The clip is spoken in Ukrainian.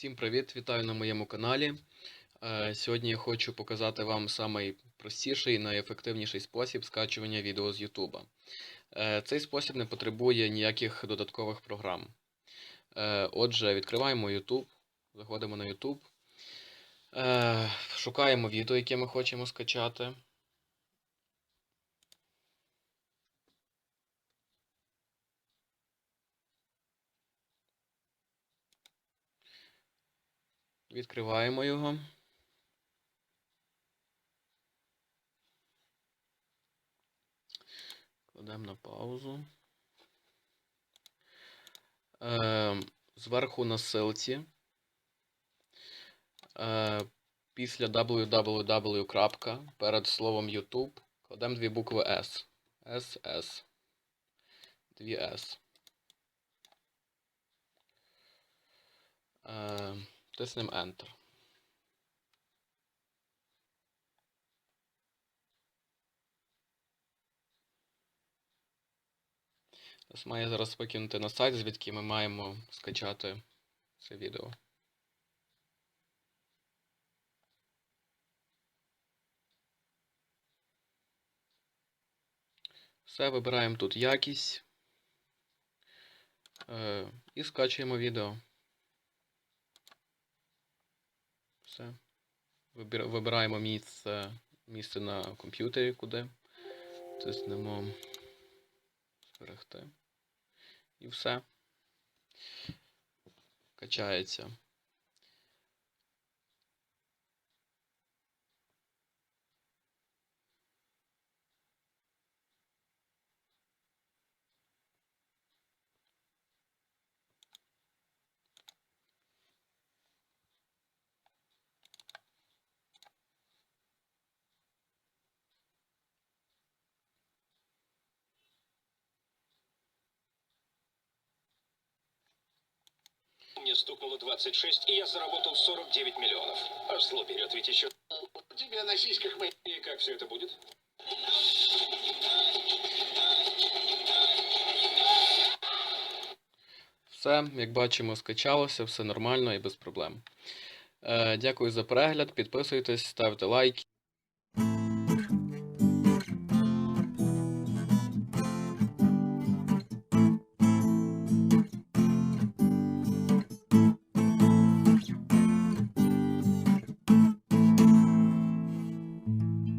Всім привіт! Вітаю на моєму каналі. Е, Сьогодні я хочу показати вам самий простіший і найефективніший спосіб скачування відео з YouTube. Е, Цей спосіб не потребує ніяких додаткових програм. Е, Отже, відкриваємо YouTube, заходимо на YouTube, шукаємо відео, яке ми хочемо скачати. Відкриваємо його. Кладемо на паузу. Е, зверху на ссылці. Е, після www. перед словом YouTube кладемо дві букви S. SS. Дві S. Е, тиснемо Enter. Нас має зараз викинути на сайт, звідки ми маємо скачати це відео. Все, вибираємо тут якість е, і скачуємо відео. Все. Вибираємо місце, місце на комп'ютері, куди. Тиснемо зберегти. І все. Качається. Мне стукнуло 26, и я заработал 49 миллионов. Пошло вперед, ведь еще... У тебя на сиськах мои... И как все это будет? Все, як бачимо, скачалося, все нормально і без проблем. Е, дякую за перегляд, підписуйтесь, ставте лайки.